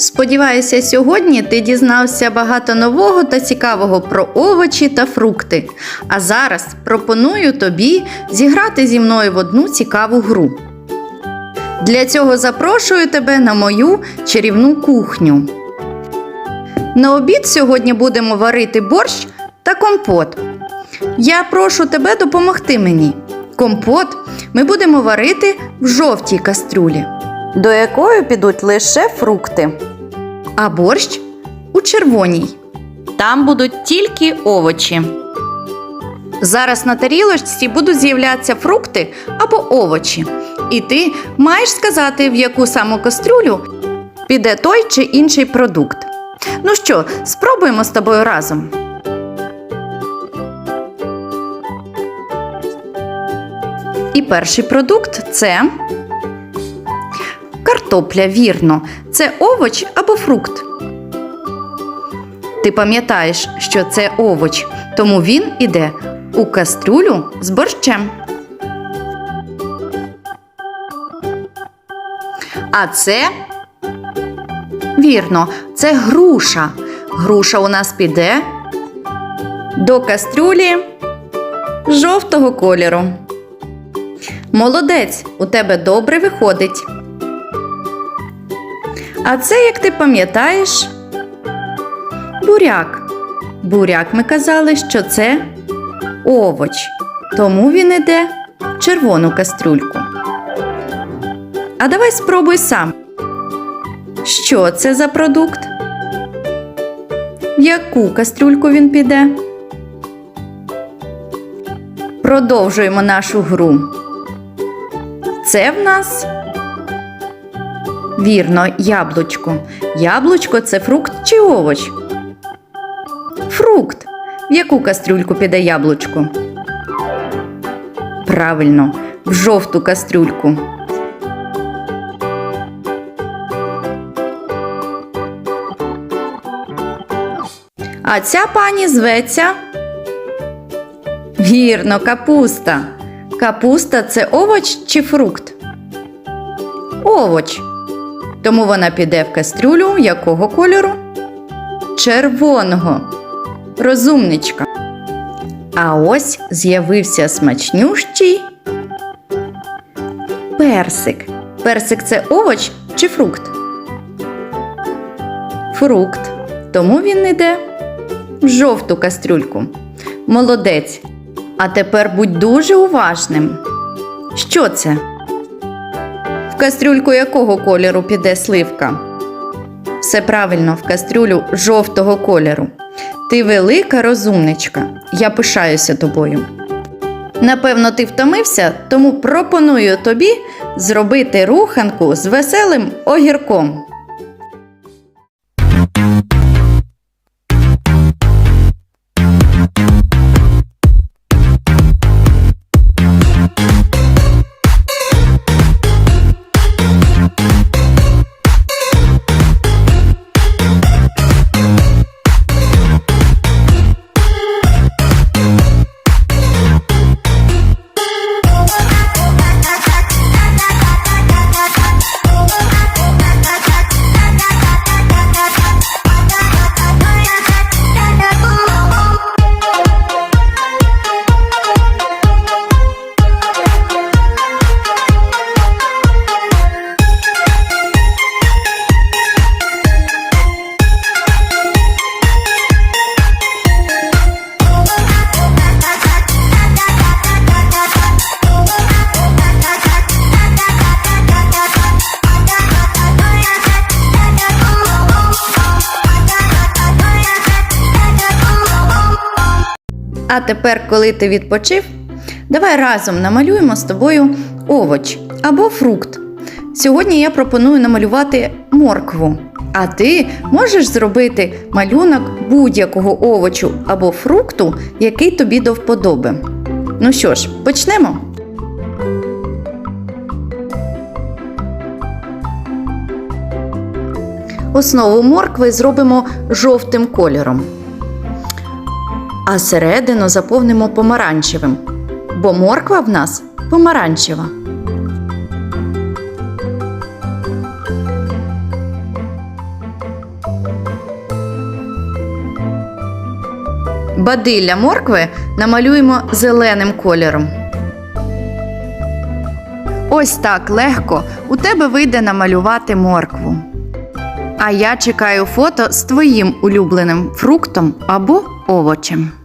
Сподіваюся, сьогодні ти дізнався багато нового та цікавого про овочі та фрукти. А зараз пропоную тобі зіграти зі мною в одну цікаву гру. Для цього запрошую тебе на мою чарівну кухню. На обід сьогодні будемо варити борщ та компот. Я прошу тебе допомогти мені. Компот ми будемо варити в жовтій кастрюлі, до якої підуть лише фрукти. А борщ у червоній. Там будуть тільки овочі. Зараз на тарілочці будуть з'являтися фрукти або овочі. І ти маєш сказати, в яку саму кастрюлю піде той чи інший продукт. Ну що, спробуємо з тобою разом. І перший продукт це картопля, вірно. Це овоч або фрукт. Ти пам'ятаєш, що це овоч, тому він іде у кастрюлю з борщем. А це вірно, це груша. Груша у нас піде до кастрюлі жовтого кольору. Молодець, у тебе добре виходить. А це, як ти пам'ятаєш, буряк. Буряк ми казали, що це овоч, тому він іде в червону кастрюльку. А давай спробуй сам. Що це за продукт? В яку кастрюльку він піде? Продовжуємо нашу гру. Це в нас вірно яблучко. Яблучко це фрукт чи овоч? Фрукт. В яку кастрюльку піде яблучко? Правильно, в жовту кастрюльку. А ця пані зветься. Вірно, капуста. Капуста це овоч чи фрукт? Овоч. Тому вона піде в кастрюлю якого кольору? Червоного. Розумничка. А ось з'явився смачнющий персик. Персик це овоч чи фрукт? Фрукт. Тому він йде в жовту кастрюльку. Молодець. А тепер будь дуже уважним. Що це? Кастрюльку якого кольору піде сливка? Все правильно, в кастрюлю жовтого кольору. Ти велика розумничка. Я пишаюся тобою. Напевно, ти втомився, тому пропоную тобі зробити руханку з веселим огірком. А тепер, коли ти відпочив, давай разом намалюємо з тобою овоч або фрукт. Сьогодні я пропоную намалювати моркву. А ти можеш зробити малюнок будь-якого овочу або фрукту, який тобі до вподоби. Ну що ж, почнемо. Основу моркви зробимо жовтим кольором а середину заповнимо помаранчевим, бо морква в нас помаранчева. Бадилля моркви намалюємо зеленим кольором. Ось так легко у тебе вийде намалювати моркву. А я чекаю фото з твоїм улюбленим фруктом або овочем.